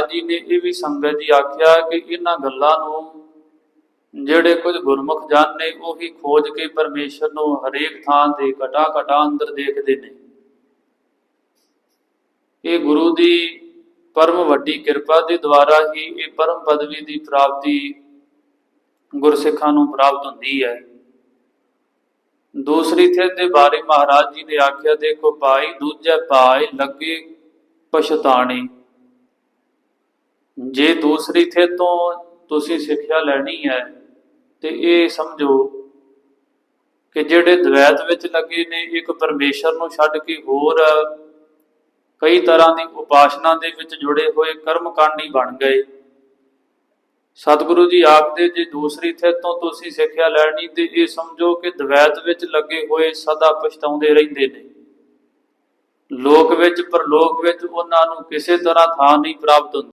ਜੀ ਨੇ ਇਹ ਵੀ ਸੰਗਤ ਜੀ ਆਖਿਆ ਕਿ ਇਹਨਾਂ ਗੱਲਾਂ ਨੂੰ ਜਿਹੜੇ ਕੁਝ ਗੁਰਮੁਖ ਜਨ ਨੇ ਉਹੀ ਖੋਜ ਕੇ ਪਰਮੇਸ਼ਰ ਨੂੰ ਹਰੇਕ ਥਾਂ ਤੇ ਘਟਾ ਘਟਾ ਅੰਦਰ ਦੇਖਦੇ ਨੇ। ਇਹ ਗੁਰੂ ਦੀ ਪਰਮ ਵੱਡੀ ਕਿਰਪਾ ਦੇ ਦੁਆਰਾ ਹੀ ਇਹ ਪਰਮ ਪਦਵੀ ਦੀ ਪ੍ਰਾਪਤੀ ਗੁਰਸਿੱਖਾਂ ਨੂੰ ਪ੍ਰਾਪਤ ਹੁੰਦੀ ਹੈ। ਦੂਸਰੀ ਥਿਰ ਦੇ ਬਾਰੇ ਮਹਾਰਾਜ ਜੀ ਨੇ ਆਖਿਆ, ਦੇਖੋ ਪਾਈ ਦੂਜੇ ਭਾਈ ਲੱਗੇ ਪਛਤਾਣੀ। ਜੇ ਦੂਸਰੀ ਥਿਰ ਤੋਂ ਤੁਸੀਂ ਸਿੱਖਿਆ ਲੈਣੀ ਹੈ, ਤੇ ਇਹ ਸਮਝੋ ਕਿ ਜਿਹੜੇ ਦਵੈਤ ਵਿੱਚ ਲੱਗੇ ਨੇ, ਇੱਕ ਪਰਮੇਸ਼ਰ ਨੂੰ ਛੱਡ ਕੇ ਹੋਰ ਕਈ ਤਰ੍ਹਾਂ ਦੀ ਉਪਾਸਨਾ ਦੇ ਵਿੱਚ ਜੁੜੇ ਹੋਏ ਕਰਮਕਾਂਡੀ ਬਣ ਗਏ। ਸਤਿਗੁਰੂ ਜੀ ਆਖਦੇ, ਜੇ ਦੂਸਰੀ ਥਿਰ ਤੋਂ ਤੁਸੀਂ ਸਿੱਖਿਆ ਲੈਣੀ, ਤੇ ਇਹ ਸਮਝੋ ਕਿ ਦਵੈਤ ਵਿੱਚ ਲੱਗੇ ਹੋਏ ਸਦਾ ਪਛਤਾਉਂਦੇ ਰਹਿੰਦੇ ਨੇ। ਲੋਕ ਵਿੱਚ, ਪਰਲੋਕ ਵਿੱਚ ਉਹਨਾਂ ਨੂੰ ਕਿਸੇ ਤਰ੍ਹਾਂ ਥਾਂ ਨਹੀਂ ਪ੍ਰਾਪਤ ਹੁੰਦੀ।